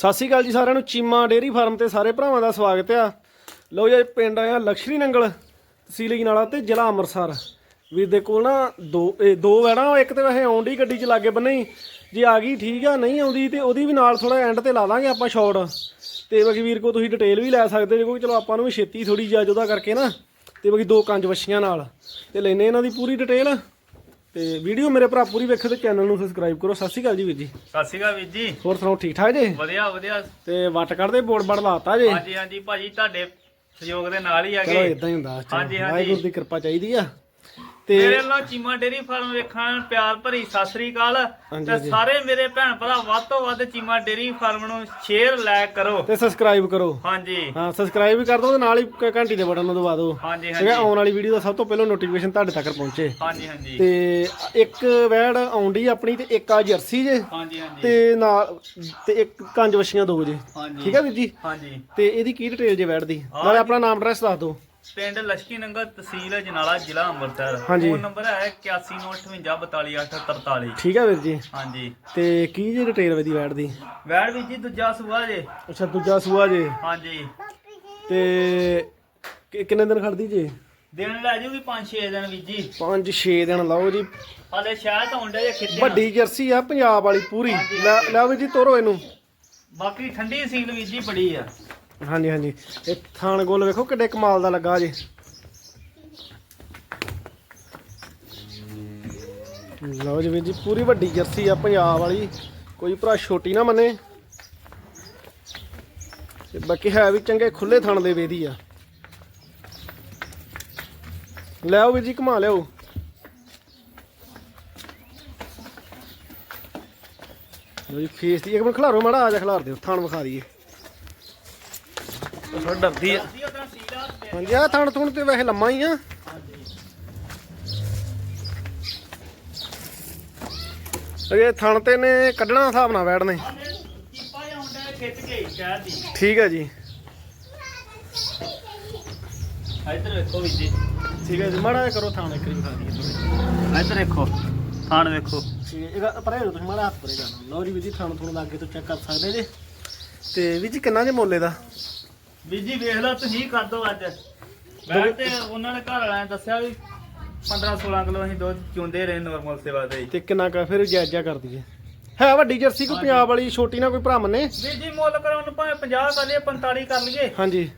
ਸਤਿ ਸ਼੍ਰੀ ਅਕਾਲ ਜੀ ਸਾਰਿਆਂ ਨੂੰ। ਚੀਮਾ ਡੇਅਰੀ ਫਾਰਮ ਤੇ ਸਾਰੇ ਭਰਾਵਾਂ ਦਾ ਸਵਾਗਤ ਆ। ਲਓ ਜੀ ਪਿੰਡ ਆਇਆ ਲਕਸ਼ਰੀ ਨੰਗਲ, ਤਹਿਸੀਲ ਜਨਾਲਾ ਤੇ ਜ਼ਿਲ੍ਹਾ ਅੰਮ੍ਰਿਤਸਰ। ਵੀਰ ਦੇ ਕੋਲ ਨਾ ਦੋ, ਇਹ ਦੋ ਵੈੜਾਂ ਇੱਕ ਤੇ ਵੈਸੇ ਆਉਂਦੀ ਗੱਡੀ ਚ ਲਾਗੇ ਬੰਨੇ ਜੇ ਆ ਗਈ ਠੀਕ ਆ, ਨਹੀਂ ਆਉਂਦੀ ਤੇ ਉਹਦੀ ਵੀ ਨਾਲ ਥੋੜਾ ਐਂਡ ਤੇ ਲਾ ਦਾਂਗੇ ਆਪਾਂ ਸ਼ਾਰਟ ਤੇ ਬਾਕੀ ਵੀਰ ਕੋ ਤੁਸੀਂ ਡਿਟੇਲ ਵੀ ਲੈ ਸਕਦੇ ਜੇ ਕਿਉਂਕਿ ਚਲੋ ਆਪਾਂ ਨੂੰ ਵੀ ਛੇਤੀ ਥੋੜੀ ਜਿਹਾ ਉਹਦਾ ਕਰਕੇ ਨਾ। ਤੇ ਬਾਕੀ ਦੋ ਕੰਜ ਵਛੀਆਂ ਨਾਲ। ਤੇ ਲੈਨੇ ਇਹਨਾਂ ਦੀ ਪੂਰੀ ਡਿਟੇਲ ਤੇ ਵੀਡੀਓ ਮੇਰੇ ਭਰਾ ਪੂਰੀ ਵੇਖੋ ਤੇ ਚੈਨਲ ਨੂੰ ਸਬਸਕ੍ਰਾਈਬ ਕਰੋ। ਸਤਿ ਸ਼੍ਰੀ ਅਕਾਲ ਜੀ ਵੀਰ ਜੀ। ਸਤਿ ਸ਼੍ਰੀ ਅਕਾਲ ਵੀਰ ਜੀ। ਹੋਰ ਸੁਣਾਓ ਠੀਕ ਠਾਕ ਜੇ? ਵਧੀਆ ਵਧੀਆ। ਤੇ ਵੱਟ ਕੱਢਦੇ ਬੋਰਡ ਬੜ ਲਾਤਾ ਜੇ। ਹਾਂਜੀ ਹਾਂਜੀ ਭਾਜੀ ਤੁਹਾਡੇ ਸਹਿਯੋਗ ਦੇ ਨਾਲ ਹੀ ਚਲੋ ਇਦਾਂ ਹੀ ਹੁੰਦਾ ਹਾਂਜੀ, ਹਾਂਜੀ। ਵਾਹਿਗੁਰੂ ਦੀ ਕਿਰਪਾ ਚਾਹੀਦੀ ਆ। ਤੇ ਮੇਰੇ ਨਾਲ ਚੀਮਾ ਡੇਰੀ ਫਾਰਮ ਵੇਖਣ ਪਿਆਰ ਭਰੀ ਸਤਿ ਸ੍ਰੀ ਅਕਾਲ। ਤੇ। ਸਾਰੇ ਮੇਰੇ ਭੈਣ ਭਰਾ ਵੱਧ ਤੋਂ ਵੱਧ ਚੀਮਾ ਡੇਰੀ ਫਾਰਮ ਨੂੰ ਸ਼ੇਅਰ ਲਾਇਕ ਕਰੋ। ਤੇ ਸਬਸਕ੍ਰਾਈਬ ਕਰੋ। ਹਾਂਜੀ। ਹਾਂ ਸਬਸਕ੍ਰਾਈਬ ਵੀ ਕਰ ਦਿਓ ਤੇ ਨਾਲ ਹੀ ਕ- ਘੰਟੀ ਦੇ ਬਟਨ ਨੂੰ ਦਬਾ ਦਿਓ ਹਾਂਜੀ ਠੀਕ ਹੈ ਹਾਂਜੀ। ਆਉਣ ਵਾਲੀ ਵੀਡੀਓ ਦਾ ਸਭ ਤੋਂ ਪਹਿਲਾਂ ਨੋਟੀਫਿਕੇਸ਼ਨ ਤੁਹਾਡੇ ਤੱਕ ਪਹੁੰਚੇ। ਹਾਂਜੀ ਹਾਂਜੀ। ਤੇ ਇੱਕ ਵੈੜ ਆਉਂਦੀ ਆਪਣੀ ਤੇ ਇੱਕ ਆ ਜਰਸੀ ਜੇ। ਹਾਂਜੀ ਹਾਂਜੀ। ਤੇ ਨਾਲ ਤੇ ਇੱਕ ਕੰਜ ਵਛੀਆਂ ਦੋ ਜੇ। ਹਾਂਜੀ। ਠੀਕ ਹੈ ਵੀਰ ਜੀ? ਹਾਂਜੀ। ਤੇ ਇਹਦੀ ਕੀ ਡਿਟੇਲ ਜੇ ਵੈੜ ਦੀ? ਨਾਲੇ। ਆਪਣਾ ਨਾਮ ਐਡਰੈਸ ਦੱਸ ਦਿਓ। ਪਿੰਡ ਲਸ਼ਕੀ ਨੰਗਲ ਤਹਿਸੀਲ ਜਨਾਲਾ ਜ਼ਿਲ੍ਹਾ ਅੰਮ੍ਰਿਤਸਰ। ਹਾਂਜੀ। ਫੋਨ ਨੰਬਰ ਹੈ 8198542843 ਠੀਕ ਹੈ ਵੀਰ ਜੀ। ਹਾਂਜੀ। ਤੇ ਕੀ ਜੇ ਡਿਟੇਲ ਇਹਦੀ ਵੈੜ ਦੀ? ਵੈੜ ਵੀ ਜੀ ਦੂਜਾ ਸੂਆ ਜੇ। ਅੱਛਾ ਦੂਜਾ ਸੂਆ ਜੇ। ਹਾਂਜੀ। ਤੇ ਕਿ- ਕਿੰਨੇ ਦਿਨ ਖੜਦੀ ਜੇ? ਦਿਨ ਲੈ ਜੂਗੀ 5-6 ਦਿਨ ਵੀ ਜੀ। 5-6 ਦਿਨ ਲਾਓ ਜੀ। ਹਲੇ ਸ਼ਾਇਦ ਆਉਂਦੇ ਜੇ ਖਿੱਤੇ ਵੱਡੀ ਜਰਸੀ ਆ ਪੰਜਾਬ ਵਾਲੀ ਪੂਰੀ। ਲੈ ਲੈ ਵੀ ਜੀ ਤੋਰੋ ਇਹਨੂੰ। ਬਾਕੀ ਠੰਡੀ ਸੀਲ ਵੀ ਜੀ ਬੜੀ ਆ। ਹਾਂਜੀ ਹਾਂਜੀ। ਇਹ ਥਾਣ ਗੋਲ ਵੇਖੋ ਕਿੱਡੇ ਕਮਾਲ ਦਾ ਲੱਗਾ ਜੇ ਲਓ ਜੀ ਵੀਰ ਜੀ, ਪੂਰੀ ਵੱਡੀ ਜਰਸੀ ਆ ਪੰਜਾਬ ਵਾਲੀ। ਕੋਈ ਭਰਾ ਛੋਟੀ ਨਾ ਮੰਨੇ। ਤੇ ਬਾਕੀ ਹੈ ਵੀ ਚੰਗੇ ਖੁੱਲੇ ਥਣ ਦੇ ਵੇਦੀ ਆ। ਲੈ ਵੀਰ ਜੀ, ਘੁਮਾ ਲਿਓ ਲਓ ਜੀ, ਫੇਸ ਦੀ ਇੱਕ ਮਿੰਟ ਖਿਲਾਰੋ ਮਾੜਾ, ਆ ਜਾ ਖਿਲਾਰ ਦਿਓ, ਥਣ ਵਿਖਾ ਦਈਏ। ਉਹ ਥੋੜਾ ਡਰਦੀ ਆ। ਹਾਂਜੀ ਆ ਥਣ ਥੁਣ ਤੇ ਵੈਸੇ ਲੰਮਾ ਹੀ ਆ। ਅਜੇ ਥਣ ਤੇ ਨੇ ਕੱਢਣਾ ਹਿਸਾਬ ਨਾਲ ਦੀ ਠੀਕ ਹੈ ਜੀ। ਇੱਧਰ ਵੇਖੋ ਵੀ ਜੀ। ਠੀਕ ਹੈ ਜੀ ਮਾੜਾ ਜਿਹਾ ਕਰੋ ਥਣ ਇੱਕ ਵਾਰੀ ਵਿਖਾ ਦਈਏ ਥੋੜੇ ਇੱਧਰ ਵੇਖੋ ਥਾਣ ਵੇਖੋ। ਠੀਕ ਹੈ ਇਹ ਪਰੇ ਹੋ ਤੁਸੀਂ ਮਾੜਾ ਹੱਥ ਪਰੇ ਕਰਨਾ। ਲਓ ਜੀ ਵੀ ਜੀ ਥਣ ਥੁਣ ਲੱਗੇ ਤੋਂ ਚੈੱਕ ਕਰ ਸਕਦੇ ਜੇ। ਤੇ ਵੀ ਜੀ ਕਿੰਨਾ ਜੇ ਮੋਲੇ ਦਾ ਵੀ ਜੀ ਵੇਖ ਲਓ ਤੁਸੀਂ ਕਰ ਦੋ ਅੱਜ। ਬੈਠ ਤੇ ਉਹਨਾਂ ਨੇ ਘਰ ਵਾਲਿਆਂ ਨੇ ਦੱਸਿਆ ਵੀ 15 16 ਕਿਲੋ ਅਸੀਂ ਦੁੱਧ ਚੁੰਦੇ ਰਹੇ ਨਾਰਮਲ ਸੇਵਾ ਦੇ ਤੇ ਕਿੰਨਾ ਕਾ ਫਿਰ ਜਾਇਜ਼ਾ ਕਰ ਦਈਏ। ਹੈ ਵੱਡੀ ਜਰਸੀ ਕੋਈ ਪੰਜਾਬ ਵਾਲੀ ਛੋਟੀ ਨਾ ਕੋਈ ਭਰਾ ਮੰਨੇ ਵੀ ਜੀ ਮੁੱਲ ਕਰਾਉਣ ਨੂੰ ਭਾਵੇਂ 50 ਕਰ ਲਈਏ 45 ਕਰ ਲਈਏ। ਹਾਂਜੀ।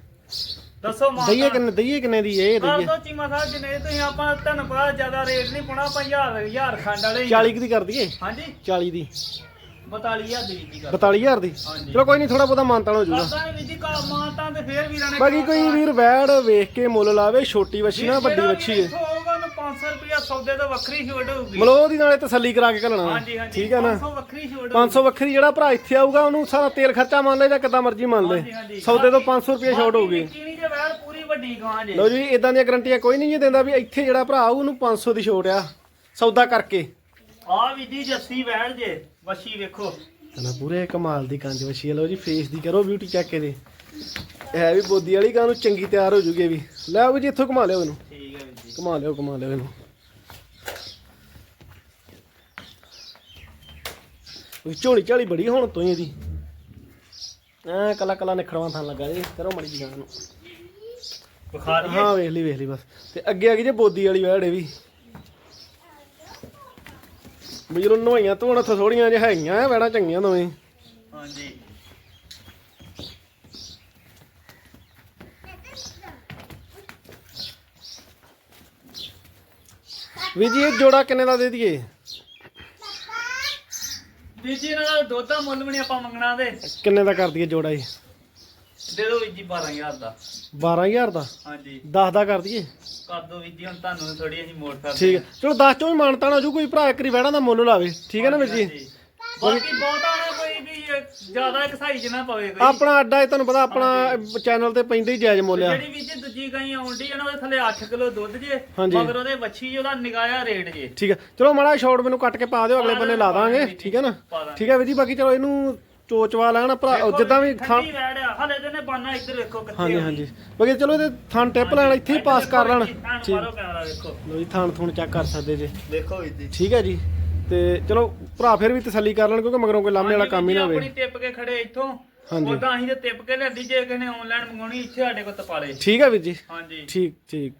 ਦੱਸੋ ਮਾਂ ਦਈਏ ਕਿੰਨੇ ਦਈਏ ਕਿੰਨੇ ਦੀ ਇਹ ਦਈਏ? ਦੋ ਚੀਮਾ ਸਾਹਿਬ ਜਿੰਨੇ ਤੁਸੀਂ ਆਪਾਂ ਤੁਹਾਨੂੰ ਪਤਾ ਜ਼ਿਆਦਾ ਰੇਟ ਨਹੀਂ ਆਪਾਂ ਹਜ਼ਾਰ ਹਜ਼ਾਰ ਖੰਡ ਵਾਲੇ ਹੀ। 40 ਕੁ ਦੀ ਕਰ ਦਈਏ? ਹਾਂਜੀ। 40 ਦੀ। 42000 ਦੀ ਵੀ ਕਰ 42000 ਦੀ। ਚਲੋ ਕੋਈ ਨਹੀਂ ਥੋੜਾ ਬਹੁਤਾ ਮਾਨਤਾਨ ਹੋ ਜਾਊਗਾ। ਕਾ ਮਾਤਾ ਤੇ ਫੇਰ ਵੀਰਾਂ ਨੇ ਬਾਕੀ ਕੋਈ ਵੀਰ ਵੈੜ ਵੇਖ ਕੇ ਮੁੱਲ ਲਾਵੇ ਛੋਟੀ ਵੱਛੀ ਨਾ ਵੱਡੀ ਵੱਛੀ। ਹੈ ਹੋਊਗਾ ਉਹਨੂੰ 500 ਰੁਪਿਆ ਸੌਦੇ ਤੋਂ ਵੱਖਰੀ ਛੋਟ ਹੋਊਗੀ। ਮਤਲਬ ਉਹਦੀ ਨਾਲੇ ਤਸੱਲੀ ਕਰਾ ਕੇ ਘੱਲਣਾ। ਹਾਂਜੀ ਹਾਂਜੀ। ਠੀਕ ਹੈ ਨਾ? 500 ਵੱਖਰੀ ਛੋਟ 500 ਵੱਖਰੀ ਜਿਹੜਾ ਭਰਾ ਇੱਥੇ ਆਊਗਾ ਉਹਨੂੰ ਸਾਰਾ ਤੇਲ ਖਰਚਾ ਮੰਨ ਲੈ ਜਾਂ ਕਿੱਦਾਂ ਮਰਜ਼ੀ ਮੰਨ ਲੈ। ਸੌਦੇ ਤੋਂ 500 ਰੁਪਏ ਛੋਟ ਹੋਊਗੀ। ਪੂਰੀ ਵੱਡੀ ਗਾਂ ਜੇ। ਲਓ ਜੀ ਇਦਾਂ ਦੀਆਂ ਗਰੰਟੀਆਂ ਕੋਈ ਨਹੀਂ ਜੀ ਦਿੰਦਾ ਵੀ ਇੱਥੇ ਜਿਹੜਾ ਭਰਾ ਆਊ ਉਹਨੂੰ 500 ਦੀ ਛੋਟ ਆ ਸੌਦਾ ਕਰਕੇ। ਆ ਵੀ ਜੀ ਜੱਸੀ ਵੈੜ ਜੇ ਵੱਛੀ ਵੇਖੋ। ਨਾ ਪੂਰੇ ਕਮਾਲ ਦੀ ਕੰਜ ਵੱਛੀ ਲਓ ਜੀ ਫੇਸ ਦੀ ਕਰੋ ਬਿਊਟੀ ਚੈੱਕ ਇਹਦੇ। ਇਹ ਵੀ ਬੋਦੀ ਵਾਲੀ ਗਾਂ ਨੂੰ ਚੰਗੀ ਤਿਆਰ ਹੋ ਜੂਗੀ ਵੀ। ਲੈ ਆਓ ਜੀ ਇੱਥੋਂ ਘੁਮਾ ਲਿਓ ਇਹਨੂੰ। ਠੀਕ ਹੈ ਵੀ ਜੀ। ਘੁਮਾ ਲਿਓ ਘੁਮਾ ਲਿਓ ਇਹਨੂੰ। ਉਹ ਝੋਲੀ ਝਾਲੀ ਬੜੀ ਹੁਣ ਤੋਂ ਹੀ ਇਹਦੀ। ਐ ਕਲਾ ਕਲਾ ਨਿਖੜਵਾ ਥਾਂ ਲੱਗਾ ਜੀ। ਕਰੋ ਮੜੀ ਜੀ ਨੂੰ। ਬੁਖਾ ਦਈਏ। ਹਾਂ ਵੇਖ ਲਈ ਵੇਖ ਲਈ ਬਸ। ਤੇ ਅੱਗੇ ਆ ਗਈ ਜੇ ਬੋਦੀ ਵਾਲੀ ਵੈੜ ਇਹ ਵੀ। ਵੀ ਜਦੋਂ ਨਵਾਈਆਂ ਧੋਣ ਥੋੜੀਆਂ ਜਿਹਾ ਹੈਗੀਆਂ ਵੈੜਾਂ ਚੰਗੀਆਂ ਦੋਵੇਂ। ਹਾਂਜੀ। ਵੀ ਜੀ ਇਹ ਜੋੜਾ ਕਿੰਨੇ ਦਾ ਦੇ ਦਈਏ? ਵੀ ਜੀ ਇਹਨਾਂ ਦਾ ਦੁੱਧ ਦਾ ਮੁੱਲ ਵੀ ਨਹੀਂ ਆਪਾਂ ਮੰਗਣਾ ਦੇ ਕਿੰਨੇ ਦਾ ਕਰ ਦਈਏ ਜੋੜਾ ਇਹ? ਦੇ ਦਿਓ ਵੀ ਜੀ 12000 ਦਾ। 12000 ਦਾ? ਹਾਂਜੀ। 10 ਦਾ ਕਰ ਦਈਏ। ਕਰ ਦੋ ਵੀ ਜੀ ਹੁਣ ਤੁਹਾਨੂੰ ਥੋੜੀ ਅਸੀਂ ਮੋੜ ਸਕਦੇ ਠੀਕ ਹੈ ਚਲੋ 10 ਚੋਂ ਵੀ ਮਾਨਤਾ ਨਾ ਜੂ ਕੋਈ ਭਰਾ ਇੱਕ ਰੀ ਵੈੜਾਂ ਦਾ ਮੁੱਲ ਲਾਵੇ। ਠੀਕ ਹੈ ਨਾ ਵੀਰ ਜੀ? ਬਾਕੀ ਬਹੁਤਾ ਨਾ ਕੋਈ ਵੀ ਜ਼ਿਆਦਾ ਕਸਾਈ ਚ ਨਾ ਪਵੇ ਕੋਈ। ਆਪਣਾ ਅੱਡਾ ਇਹ ਤੁਹਾਨੂੰ ਪਤਾ ਆਪਣਾ ਚੈਨਲ ਤੇ ਪੈਂਦੇ ਹੀ ਜਾਇਜ਼ ਮੁੱਲ ਆ। ਜਿਹੜੀ ਵੀ ਜੀ ਦੂਜੀ ਗਾਈ ਆਉਂਦੀ ਹੈ ਨਾ ਉਹਦੇ ਥੱਲੇ 8 ਕਿਲੋ ਦੁੱਧ ਜੇ। ਮਗਰ ਉਹਦੇ ਵੱਛੀ ਉਹਦਾ ਨਿਗਾਇਆ ਰੇਟ ਜੇ। ਠੀਕ ਹੈ ਚਲੋ ਮਾੜਾ ਸ਼ਾਰਟ ਮੈਨੂੰ ਕੱਟ ਕੇ ਪਾ ਦਿਓ ਅਗਲੇ ਬੰਨੇ ਲਾ ਦਾਂਗੇ। ਠੀਕ ਹੈ ਨਾ। ਠੀਕ ਹੈ ਵੀਰ ਜੀ ਬਾਕੀ ਚਲੋ ਇਹਨੂੰ ਚੋਚਵਾ ਲੈਣਾ ਭਰਾ ਜਿੱਦਾਂ ਵੀ ਥਾਂ ਠੰਡੀ ਵੈੜ ਆ ਹਲੇ ਤੇ ਨੇ ਬਾਨਾ ਇੱਧਰ ਵੇਖੋ ਕਿੱਥੇ ਹਾਂਜੀ। ਹਾਂਜੀ। ਬਾਕੀ ਚਲੋ ਇਹਦੇ ਥਾਂ ਟਿਪ ਲੈਣ ਇੱਥੇ ਹੀ ਪਾਸ ਕਰ ਲੈਣ। ਠੀਕ। ਮਾਰੋ ਕੈਮਰਾ ਵੇਖੋ ਲੋ ਜੀ ਥਾਂ ਥੂਣ ਚੈੱਕ ਕਰ ਸਕਦੇ ਜੇ। ਵੇਖੋ ਵੀ ਜੀ। ਠੀਕ ਹੈ ਜੀ। ਤੇ ਚਲੋ ਭਰਾ ਫਿਰ ਵੀ ਤਸੱਲੀ ਕਰ ਲੈਣ ਕਿਉਂਕਿ ਮਗਰੋਂ ਕੋਈ ਲਾਮੇ ਵਾਲਾ ਕੰਮ ਹੀ ਨਾ ਹੋਵੇ। ਆਪਣੀ ਟਿਪ ਕੇ ਖੜੇ ਇੱਥੋਂ। ਹਾਂਜੀ। ਉਦਾਂ ਅਸੀਂ ਤੇ ਟਿਪ ਕੇ ਲੈਂਦੀ ਜੇ ਕਿਸੇ ਨੇ ਆਨਲਾਈਨ ਮੰਗਾਉਣੀ ਇੱਥੇ ਸਾਡੇ ਕੋਲ ਤਪਾਲੇ। ਠੀਕ ਆ ਵੀਰ ਜੀ। ਹਾਂਜੀ। ਠੀਕ ਠੀਕ।